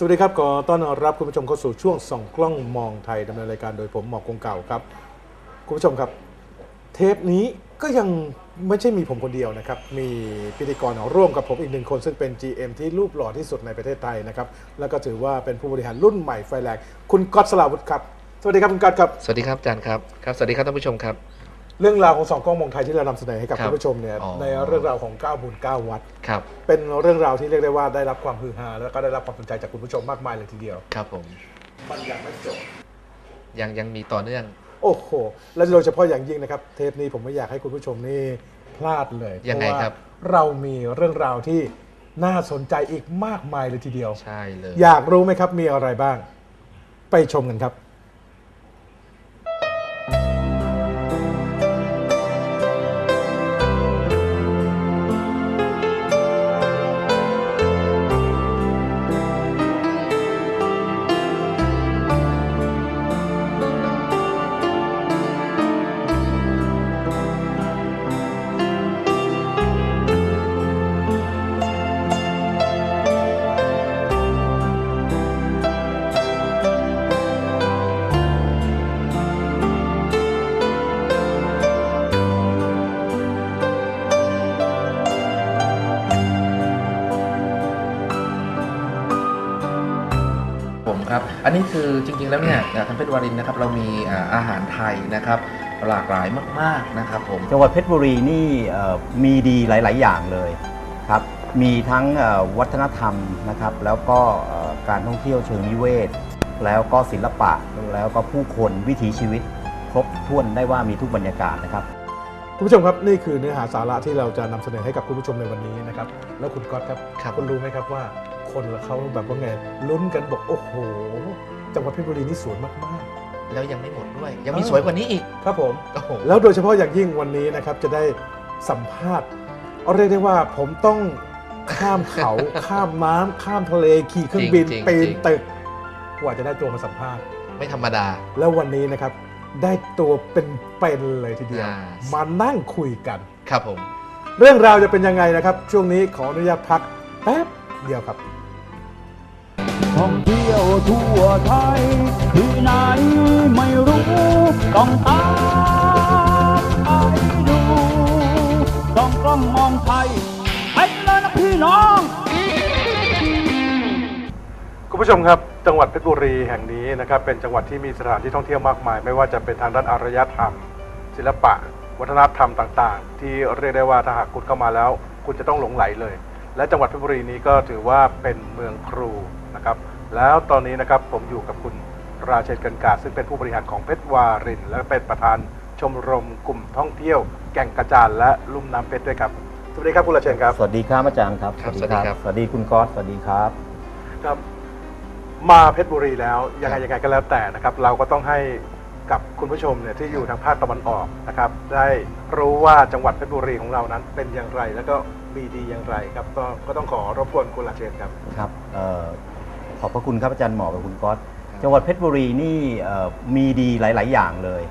สวัสดีครับขอต้อนรับคุณผู้ชมเข้าสู่ช่วงส่องกล้องมองไทยดำเนินรายการโดยผมหมอกคงเก่าครับ คุณผู้ชมครับ เทปนี้ก็ยังไม่ใช่มีผมคนเดียวนะครับ มีพิธีกรร่วมกับผมอีกหนึ่งคน ซึ่งเป็น GM ที่รูปหล่อที่สุดในประเทศไทยนะครับ แล้วก็ถือว่าเป็นผู้บริหารรุ่นใหม่ไฟแรงคุณก๊อตสลาวุฒิครับ สวัสดีครับคุณก๊อตครับ สวัสดีครับอาจารย์ครับ ครับ สวัสดีครับท่านผู้ชมครับ เรื่องราวของสองกล้องมองไทยที่เรานำเสนอให้กับครับคุณผู้ชมเนี่ยอ๋อ ในเรื่องราวของ9บุญ9วัด ครับเป็นเรื่องราวที่เรียกได้ว่าได้รับความฮือฮาแล้วก็ได้รับความสนใจจากคุณผู้ชมมากมายเลยทีเดียว ครับผมมันยังไม่จบ ยังยังมีต่อเนื่อง โอ้โห และโดยเฉพาะอย่างยิ่งนะครับ เทปนี้ผมไม่อยากให้คุณผู้ชมนี่พลาดเลยยังไงเพาะว่าครับ เรามีเรื่องราวที่น่าสนใจอีกมากมายเลยทีเดียว ใช่เลย อยากรู้ไหมครับมีอะไรบ้าง ไปชมกันครับ อันนี้คือจริงๆแล้วเนี่ยทางเพชรวารินนะครับเรามีอ่าอาหารไทยนะครับหลากหลายมากๆนะครับผมจังหวัดเพชรบุรีนี่เอ่อมีดีหลาย ๆ อย่างเลยครับมีทั้งเอ่อวัฒนธรรมนะครับ แล้วก็เอ่อการท่องเที่ยวเชิงนิเวศ แล้วก็ศิลปะแล้วก็ผู้คนวิถีชีวิตครบถ้วนได้ว่ามีทุกบรรยากาศนะครับคุณผู้ชมครับนี่คือเนื้อหาสาระที่เราจะนำเสนอให้กับคุณผู้ชมในวันนี้นะครับ แล้วคุณก๊อตครับครับคุณรู้ไหมครับว่า คนละเขาแบบว่าไงลุ้นกันบอกโอ้โห จังหวัดเพชรบุรีนี่สวยมากแล้วยังไม่หมดด้วย ยังมีเออสวยกว่านี้อีกๆครับผมโอ้โหแล้วโดยเฉพาะอย่างยิ่งวันนี้นะครับจะได้สัมภาษณ์เอาเรียกได้ว่าผมต้องข้ามเขา ข้ามน้ำข้ามทะเลขี่เครื่องบินจริงๆปีนจริง ตึกกว่าจะได้ตัวมาสัมภาษณ์ ไม่ธรรมดา แล้ววันนี้นะครับ ได้ตัวเป็นๆเลยทีเดียว อ่า มานั่งคุยกัน ครับผม เรื่องราวจะเป็นยังไงนะครับ ช่วงนี้ขออนุญาตพักแป๊บเดียวครับท่องเที่ ยวทั่วไทย ที่ไหนไม่รู้ ต้องตามไปดู ต้องกล้องมองไทยไปเลยนะพี่น้อง คุณผู้ชมครับ จังหวัดเพชรบุรีแห่งนี้นะครับเป็นจังหวัดที่มีสถานที่ท่องเที่ยวมากมาย ไม่ว่าจะเป็นทางด้านอารยธรรม ศิลปะ วัฒนธรรมต่างๆ ที่เรียกได้ว่าถ้าหากคุณเข้ามาแล้ว คุณจะต้องหลงไหลเลย และจังหวัดเพชรบุรีนี้ก็ถือว่าเป็นเมืองครูนะครับ แล้วตอนนี้นะครับผมอยู่กับคุณราเชนกันกาซึ่งเป็นผู้บริหารของเพชรวาริน และเป็นประธานชมรมกลุ่มท่องเที่ยว แก่งกระจานและลุ่มน้ำเพชรด้วยครับสวัสดีครับคุณราเชนครับสวัสดีครับอาจารย์ครับครับสวัสดีครับสวัสดีคุณก๊อตสวัสดีครับครับ มาเพชรบุรีแล้วยังไงยังไงก็แล้วแต่นะครับ เราก็ต้องให้กับคุณผู้ชมเนี่ยที่อยู่ทางภาคตะวันออกนะครับ ได้รู้ว่าจังหวัดเพชรบุรีของเรานั้นเป็นอย่างไร แล้วก็มีดีอย่างไรครับก็ก็ต้องขอรบกวนคุณลาเชนครับครับเอ่อ ขอบพระคุณครับอาจารย์หมอกับคุณก๊อตจังหวัดเพชรบุรีนี่เอ่อมีดีหลาย ๆ อย่างเลย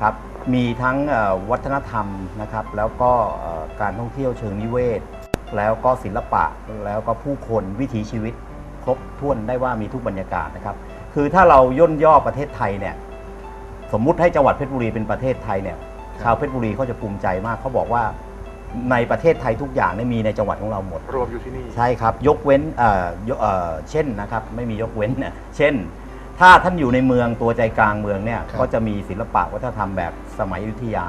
ครับ มีทั้งเอ่อวัฒนธรรมนะครับ แล้วก็เอ่อการท่องเที่ยวเชิงนิเวศ แล้วก็ศิลปะ แล้วก็ผู้คนวิถีชีวิตครบถ้วนได้ว่ามีทุกบรรยากาศนะครับ คือถ้าเราย่นย่อประเทศไทยเนี่ย สมมุติให้จังหวัดเพชรบุรีเป็นประเทศไทยเนี่ย ชาวเพชรบุรีเขาจะภูมิใจมากเขาบอกว่า ในประเทศไทยทุกอย่างเนี่ยมีในจังหวัดของเราหมด รวมอยู่ที่นี่ ใช่ครับ ยกเว้นเอ่อยกเอ่อเช่นนะครับ ไม่มียกเว้นนะเช่น ถ้าท่านอยู่ในเมืองตัวใจกลางเมืองเนี่ยครับ ก็จะมีศิลปะวัฒนธรรมแบบสมัยอยุธยา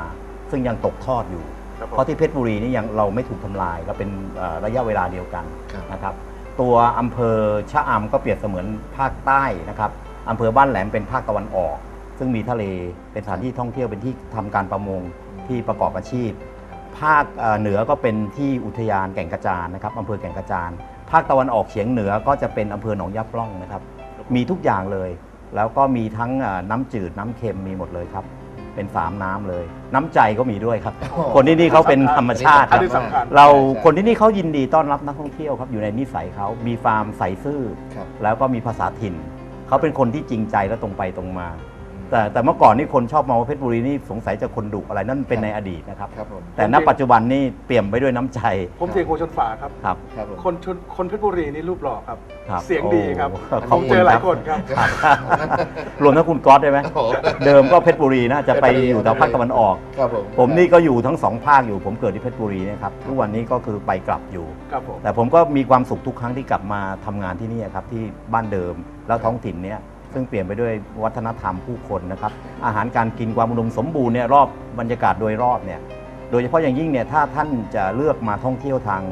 ซึ่งยังตกทอดอยู่ ครับผม เพราะที่เพชรบุรีนี่ยังเราไม่ถูกทำลายก็เป็นเอ่อระยะเวลาเดียวกันครับ นะครับ ตัวอำเภอชะอำก็เปรียบเสมือนภาคใต้นะครับอำเภอบ้านแหลมเป็นภาคตะวันออก ซึ่งมีทะเลเป็นสถานที่ท่องเที่ยวเป็นที่ทำการประมงที่ประกอบอาชีพ ภาคเอ่อเหนือก็เป็นที่อุทยานแก่งกระจานนะครับอำเภอแก่งกระจาน ภาคตะวันออกเฉียงเหนือก็จะเป็นอำเภอหนองยับร่องนะครับ มีทุกอย่างเลย แล้วก็มีทั้งเอ่อน้ำจืดน้ำเค็มมีหมดเลยครับ เป็นสามน้ำเลย น้ำใจก็มีด้วยครับโอ้คนที่นี่เขาเป็นธรรมชาติคอันรับนี้สำคัญเราใช่ใช่คนที่นี่เขายินดีต้อนรับนักท่องเที่ยวครับอยู่ในนิสัยเขามีฟาร์มใสซื่อครับแล้วก็มีภาษาถิ่นเขาเป็นคนที่จริงใจและตรงไปตรงมา แต่แต่เมื่อก่อนนี่คนชอบมองว่าเพชรบุรีนี่สงสัยจะคนดุอะไรนั่นเป็นในอดีตนะครับ ครับผม แต่ณปัจจุบันนี่เปี่ยมไปด้วยน้ำใจผมเสียงโคชนฝาครับ ครับ ครับผม คนชนคนเพชรบุรีนี่รูปหล่อครับ ครับเสียงดีครับโอ้ผมเจอหลายคนครับ รวมทั้งคุณก๊อตได้ไหม โอ้โห เดิมก็เพชรบุรีนะจะไปอยู่ทางภาคตะวันออก ครับผม ผมนี่ก็อยู่ทั้งสองภาคอยู่ ผมเกิดที่เพชรบุรีนะครับทุกวันนี้ก็คือไปกลับอยู่ ครับผม แต่ผมก็มีความสุขทุกครั้งที่กลับมาทำงานที่นี่ครับที่บ้านเดิมแล้วท้องถิ่นเนี้ย ซึ่งเปลี่ยนไปด้วยวัฒนธรรมผู้คนนะครับ อาหารการกินความอุดมสมบูรณ์เนี่ยรอบบรรยากาศโดยรอบเนี่ยโดยเฉพาะอย่างยิ่งเนี่ยถ้าท่านจะเลือกมาท่องเที่ยวทาง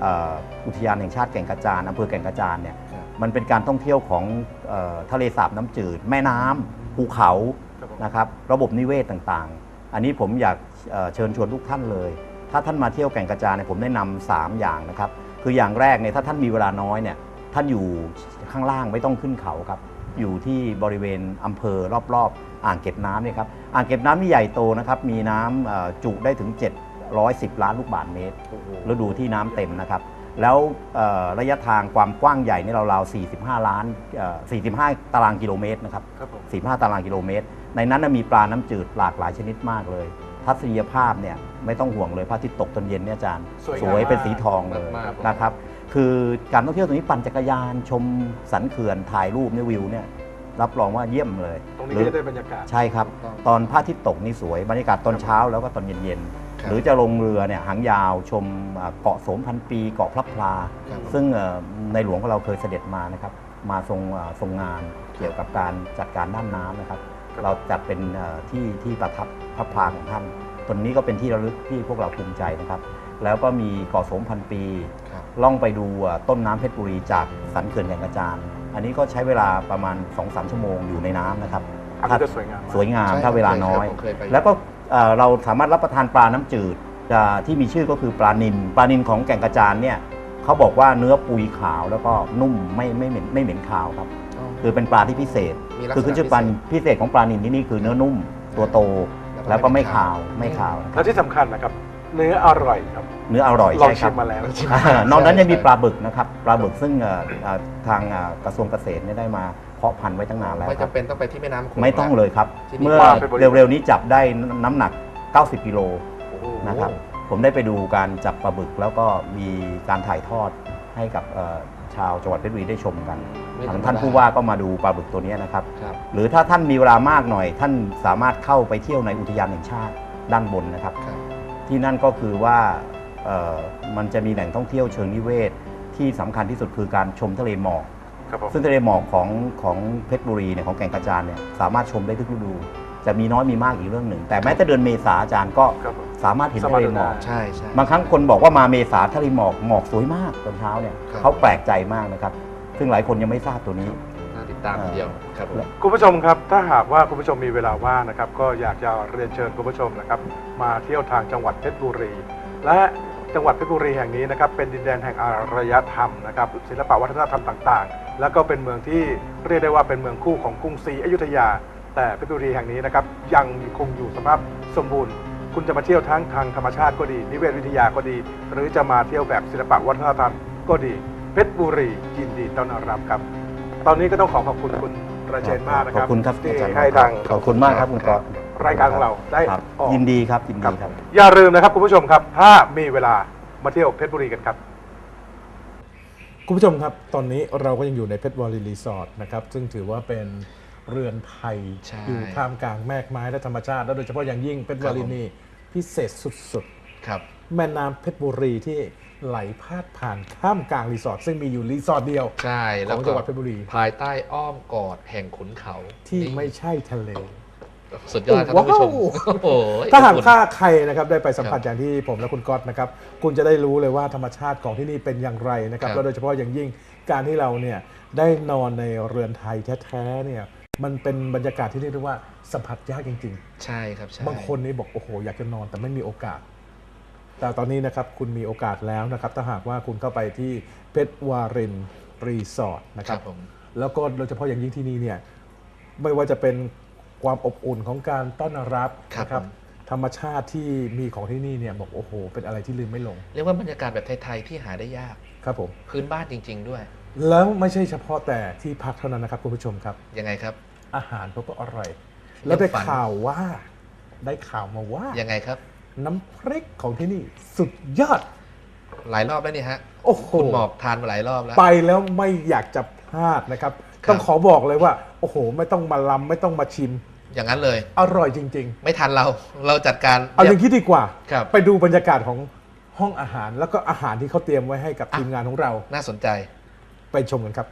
เอ่ออุทยานแห่งชาติแก่งกระจานอำเภอแก่งกระจานเนี่ยครับมันเป็นการท่องเที่ยวของเอ่อทะเลสาบน้ำจืด แม่น้ำภูเขาครับผมนะครับระบบนิเวศต่างๆ อันนี้ผมอยากเอ่อเชิญชวนทุกท่านเลย ถ้าท่านมาเที่ยวแก่งกระจานเนี่ยผมแนะนำสามอย่างนะครับคืออย่างแรกเนี่ยถ้าท่านมีเวลาน้อยเนี่ยท่านอยู่ข้างล่างไม่ต้องขึ้นเขาครับ อยู่ที่บริเวณอำเภอรอบๆ อ่างเก็บน้ำเนี่ยครับอ่างเก็บน้ำนี่ใหญ่โตนะครับมีน้ำเอ่อจุได้ถึง 710 ล้านลูกบาศก์เมตร โอ้โห ฤดูที่น้ำเต็มนะครับ แล้วเอ่อระยะทางความกว้างใหญ่นี่ราวๆ45 ล้านเอ่อ45 ตารางกิโลเมตรนะครับ ครับผม45 ตารางกิโลเมตร ในนั้นนะมีปลาน้ำจืดหลากหลายชนิดมากเลย ทัศนียภาพเนี่ยไม่ต้องห่วงเลยพระอาทิตย์ตกตอนเย็นเนี่ยอาจารย์สวยงามเป็นสีทองเลยมากๆ นะครับ คือการท่องเที่ยวตรงนี้ปั่นจักรยานชมสันเขื่อนถ่ายรูปในวิวเนี่ยรับรองว่าเยี่ยมเลยตรงนี้หรือก็จะได้บรรยากาศ ใช่ครับถูกต้องตอนพระอาทิตย์ตกนี่สวยบรรยากาศตอนเช้าแล้วก็ตอนเย็นครับๆหรือจะลงเรือเนี่ยหางยาวชมอ่าเกาะโสมพันปีเกาะพลับพลาครับซึ่งเอ่อในหลวงของเราเคยเสด็จมานะครับ มาทรงอ่าทรงงานเกี่ยวกับการจัดการด้านน้ำนะครับครับเราจัดเป็นเอ่อที่ที่ประทับพระพลาของท่านตรงนี้ก็เป็นที่ระลึกที่พวกเราภูมิใจนะครับ แล้วก็มีเกาะโสมพันปีครับ ล่องไปดูอ่าต้นน้ำเพชรบุรีจากสันเขื่อนแก่งกระจานอันนี้ก็ใช้เวลาประมาณ 2-3 ชั่วโมงอยู่ในน้ำนะครับอันนี้จะสวยงามมาก สวยงามใช่ถ้าเวลาน้อย ผมเคยไป แล้วก็เอ่อเราสามารถรับประทานปลาน้ำจืดอ่าที่มีชื่อก็คือปลานิลปลานิลของแก่งกระจานเนี่ยเขาบอกว่าเนื้อปุยขาวแล้วก็นุ่มไม่ไม่เหม็นไม่เหม็นขาวครับ อ๋อ คือเป็นปลาที่พิเศษ มีลักษณะคือขึ้นชื่อปลานิลพิเศษของปลานิลที่นี่คือเนื้อนุ่มตัวโต แล้แล้ววก็ก็ไม่ไม่ขาขาววไม่ขาวนะคและรับที่สำคัญนะครับ เนื้ออร่อยครับ เนื้ออร่อยลองใช่คชิรับมมาแล้วอ่านอกนั้นยังมีปลาบึกนะครับปลาบึกซึ่งเอ่อเอ่อทางอ่ากระทรวงเกษตรเนี่ยได้มาเพาะพันธุ์ไว้ตั้งนานแล้วไม่ครัจำบเป็นต้องไปที่แม่น้ำโขงไม่ต้องเลยครับ ที่นี่ เมื่อปลาเป็นบริเร็วๆนี้จับได้น้ำหนัก 90กิโล โอ้โห นะครับผมได้ไปดูการจับปลาบึกแล้วก็มีการถ่ายทอดให้กับเอ่อชาวจังหวัดเพชรบุรีได้ชมกันไม่ทางธรรมดท่านผู้ว่าก็มาดูปลาบึกตัวนี้นะครับ ครับ หรือถ้าท่านมีเวลามากหน่อย ท่านสามารถเข้าไปเที่ยวในอุทยานแห่งชาติด้านบนนะครับ ครับ ที่นั่นก็คือว่าเอ่อมันจะมีแหล่งท่องเที่ยวเชิงนิเวศ ที่สำคัญที่สุดคือการชมทะเลหมอกครับผมซึ่งทะเลหมอกของของเพชรบุรีเนี่ยของแก่งกระจานเนี่ยสามารถชมได้ทุกฤดู จะมีน้อยมีมากอีกเรื่องหนึ่ง แต่แม้แต่เดือนเมษาอาจารย์ก็ครับผมสามารถเห็นทะเลหมอกสามารถเดินได้ใช่ใช่บางครั้งคนบอกว่ามาเมษาทะเลหมอกหมอกสวยมากตอนเช้าเนี่ยครับเขาแปลกใจมากนะครับ ซึ่งหลายคนยังไม่ทราบตัวนี้น่า ตามเดียวครับผมคุณผู้ชมครับถ้าหากว่าคุณผู้ชมมีเวลาว่างนะครับ ก็อยากจะเรียนเชิญคุณผู้ชมนะครับ มาเที่ยวทางจังหวัดเพชรบุรี และจังหวัดเพชรบุรีแห่งนี้นะครับเป็นดินแดนแห่งอารยธรรมนะครับศิลปวัฒนธรรมต่างๆ แล้วก็เป็นเมืองที่เรียกได้ว่าเป็นเมืองคู่ของกรุงศรีอยุธยา แต่เพชรบุรีแห่งนี้นะครับยังคงอยู่สภาพสมบูรณ์ คุณจะมาเที่ยวทั้งทางธรรมชาติก็ดี นิเวศวิทยาก็ดี หรือจะมาเที่ยวแบบศิลปวัฒนธรรมก็ดี เพชรบุรียินดีต้อนรับครับ ตอนนี้ก็ต้องขอขอบคุณคุณประเชนมากนะคขรัอบบคุณครับที่อาจารย์ให้ทางขอบคุณมากครับคุณก๊อฟรายการของเราได้ครับออกยินดีครับยินครัดีบครับ อย่าลืมนะครับคุณผู้ชมครับ ถ้ามีเวลามาเที่ยวเพชรบุรีกันครับ คุณผู้ชมครับ ตอนนี้เราก็ยังอยู่ในเพชรบุรีรีสอร์ทนะครับ ซึ่งถือว่าเป็นเรือนไทย ใช่อยู่ท่ามกลางแมกไม้และธรรมชาติ และโดยเฉพาะอย่างยิ่งเพชรบุรีนี่พิเศษสุดครับ ๆ แม่น้ำเพชรบุรีที่ ไหลพาดผ่านข้ามกลางรีสอร์ทซึ่งมีอยู่รีสอร์ทเดียวใช่ขแล้อวงก็จังหวัดเพชรบุรีภายใต้อ้อมกอดแห่งขุนเขาที่นี่ไม่ใช่ทะเล สุดยอดครับท่านผู้ชมว้าว โอ้โหถ้าหากขอบคุณถ้าใครนะครับได้ไปสัมผัสครับอย่างที่ผมและคุณก๊อตนะครับคุณจะได้รู้เลยว่าธรรมชาติของที่นี่เป็นอย่างไรนะครับครับแล้วโดยเฉพาะอย่างยิ่งการที่เราเนี่ยได้นอนในเรือนไทยแท้ๆเนี่ยมันเป็นบรรยากาศที่เรียกได้ว่าสัมผัสยากจริง ใช่ครับใช่ ๆ บางคนนี่บอกโอ้โหอยากจะนอนแต่ไม่มีโอกาส แต่ตอนนี้นะครับคุณมีโอกาสแล้วนะครับถ้าหากว่าคุณเข้าไปที่เพชรวารินรีสอร์ทนะคครัรับบผมแล้วก็โดยเฉพาะอย่างยิ่งที่นี่เนี่ยไม่ว่าจะเป็นความอบอุ่นของการต้อนรับครับนะครับผมธรรมชาติที่มีของที่นี่เนี่ยบอกโอ้โห เป็นอะไรที่ลืมไม่ลง เรียกว่าบรรยากาศแบบไทยๆที่หาได้ยากครับผมพื้นบ้านจริง ๆ ด้วย แล้วไม่ใช่เฉพาะแต่ที่พักเท่านั้นนะครับคุณผู้ชมครับยังไงครับ อาหารเขาก็อร่อย แล้วได้ยังฝันข่าวว่าได้ข่าวมาว่ายังไงครับ น้ำพริกของที่นี่สุดยอด หลายรอบแล้วนี่ฮะโอ้โหคุณหมอกทานมาหลายรอบแล้ว ไปแล้วไม่อยากจะพลาดนะครับ ครับ ต้องขอบอกเลยว่า โอ้โห ไม่ต้องมาลำไม่ต้องมาชิม อย่างนั้นเลย อร่อยจริง ไม่ทันเราเราจัดการๆ เอาอย่างนี้ดีกว่า ครับ ไปดูบรรยากาศของห้องอาหารแล้วก็อาหารที่เขาเตรียมไว้ให้กับอะทีมงานของเราน่าสนใจ ไปชมกันครับ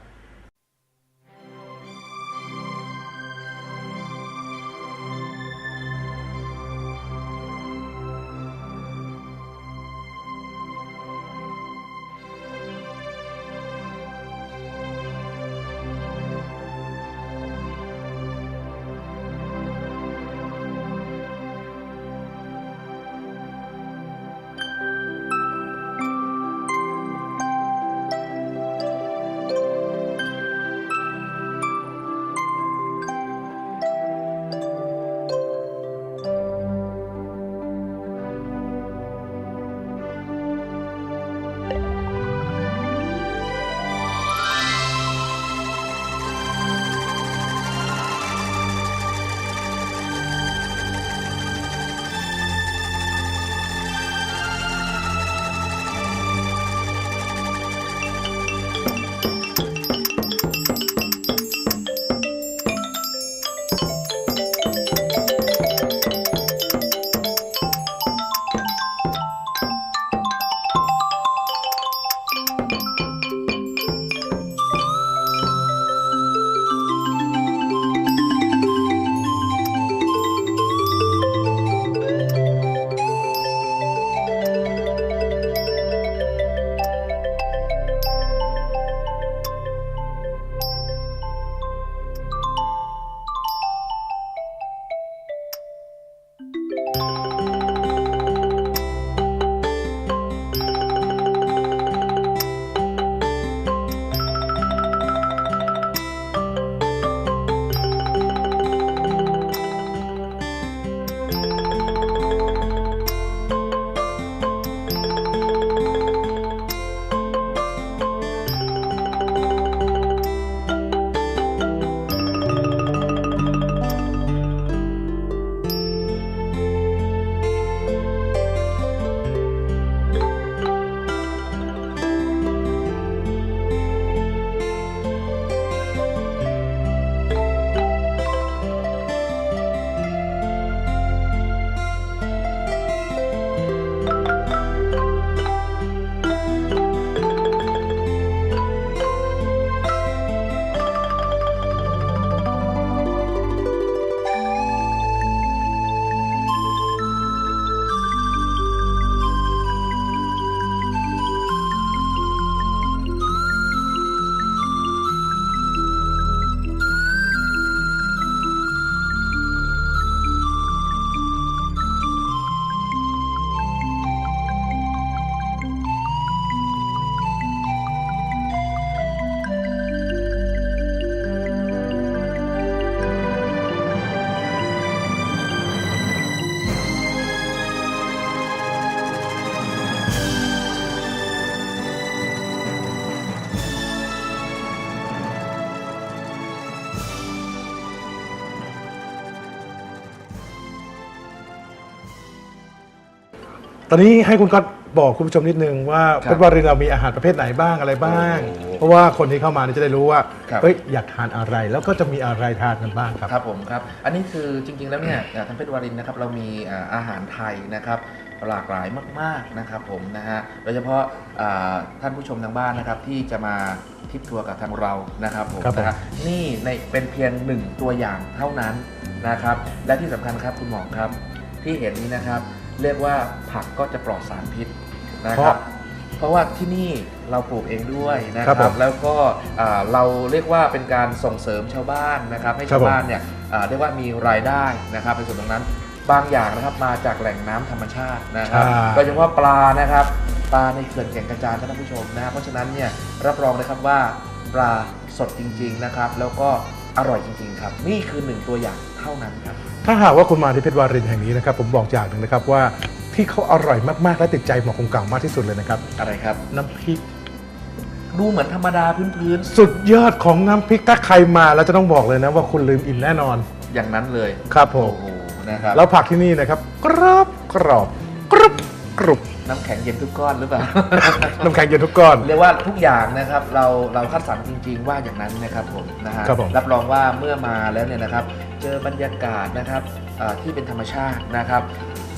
อนนี้ให้คุณก็บอกคุณผู้ชมนิดนึงว่าครับเพชรวารินเรามีอาหารประเภทไหนบ้างอะไรบ้าง โอ้เพราะว่าคนที่เข้ามาเนี่ยจะได้รู้ว่าครับเอ้ยอยากทานอะไร แล้วก็จะมีอะไรทานกันบ้างครับ ครับผมครับ อันนี้คือจริงๆแล้วเนี่ยทางเพชรวารินนะครับเรามีอ่าอาหารไทยนะครับหลากหลายมากๆนะครับผมนะฮะโดยเฉพาะอ่าท่านผู้ชมทางบ้านนะครับที่จะมาทริปทัวร์กับทางเรานะครับผมครับผม นะฮะนี่ในเป็นเพียงหนึ่งตัวอย่างเท่านั้นนะครับและที่สำคัญครับคุณหมอครับที่เห็นนี้นะครับ เรียกว่าผักก็จะปลอดสารพิษนะครับ เพราะว่าที่นี่เราปลูกเองด้วยนะคครัรับบผมแล้วก็อ่าเราเรียกว่าเป็นการส่งเสริมชาวบ้านนะครับให้ครัชาบวผม บ้านเนี่ยอ่าเรียกว่ามีรายได้นะครับในส่วนตรงนั้นบางอย่างนะครับมาจากแหล่งน้ำธรรมชาตินะครับอ่าโดยเฉพาะปลานะครับปลาในเขื่อนแก่งกระจานท่านผู้ชมนะครับเพราะฉะนั้นเนี่ยรับรองนะครับว่าปลาสดจริง ๆนะครับ แล้วก็อร่อยจริง ๆ ครับ นี่คือหนึ่งตัวอย่าง เท่านั้นครับ ถ้าหากว่าคุณมาที่เพชรวารินแห่งนี้นะครับ ผมบอกอย่างหนึ่งนะครับว่าที่เขาอร่อยมากๆ และติดใจหมอคงเก่ามากที่สุดเลยนะครับ อะไรครับ น้ำพริก ดูเหมือนธรรมดาพื้นๆสุดยอดของน้ำพริกถ้าใครมาแล้วจะต้องบอกเลยนะว่าคุณลืมอิ่มแน่นอนอย่างนั้นเลยครับผโอ้ม โหนะครับ แล้วผักที่นี่นะครับ กรอบกรอบกรุบกรุบ น้ำแข็งเย็นทุกก้อนหรือเปล่า น้ำแข็งเย็นทุกก้อน เรียกว่าทุกอย่างนะครับเราเราคัดสรรจริง ๆ ว่าอย่างนั้นนะครับผมนะฮะครับผม รับรองว่าเมื่อมาแล้วเนี่ยนะครับ เจอบรรยากาศนะครับอ่าที่เป็นธรรมชาตินะครับ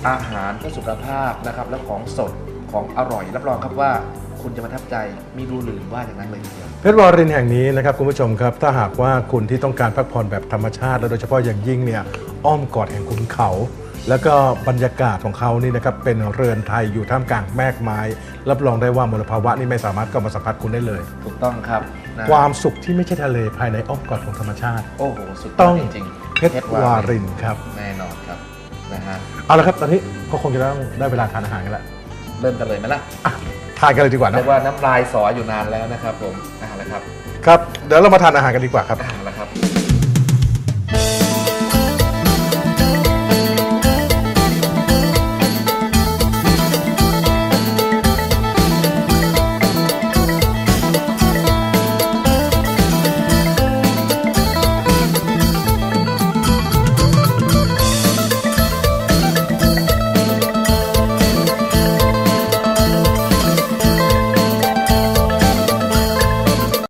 อาหารเพื่อสุขภาพนะครับแล้วของสดของอร่อย รับรองครับว่าคุณจะประทับใจมีดูหรือว่าอย่างนั้นเลยทีเดียว เพชรวารินแห่งนี้นะครับคุณผู้ชมครับ ถ้าหากว่าคุณที่ต้องการพักผ่อนแบบธรรมชาติ และโดยเฉพาะอย่างยิ่งเนี่ยอ้อมกอดแห่งขุนเขา แล้วก็บรรยากาศของเขานี่นะครับเป็นเรือนไทยอยู่ท่ามกลางแมกไม้ รับรองได้ว่ามลภาวะนี่ไม่สามารถเข้ามาสัมผัสคุณได้เลย ถูกต้องครับนะความสุขที่ไม่ใช่ทะเลภายในอ้อมกอดของธรรมชาติ โอ้โห สุดยต้ออดงจริงเพชรวารินครับ แน่นอนครับนะฮะเอาละครับตอนนี้ก็คงจะต้องได้เวลาทานอาหารกันแล้วเริ่มกันเลยไหมล่ะอะทานกันเลยดีกว่าเรีนะยกว่าน้ำลายสออยู่นานแล้วนะครับผมอ่าละครับครับเดี๋ยวเรามาทานอาหารกันดีกว่าครับ อ่าละครับ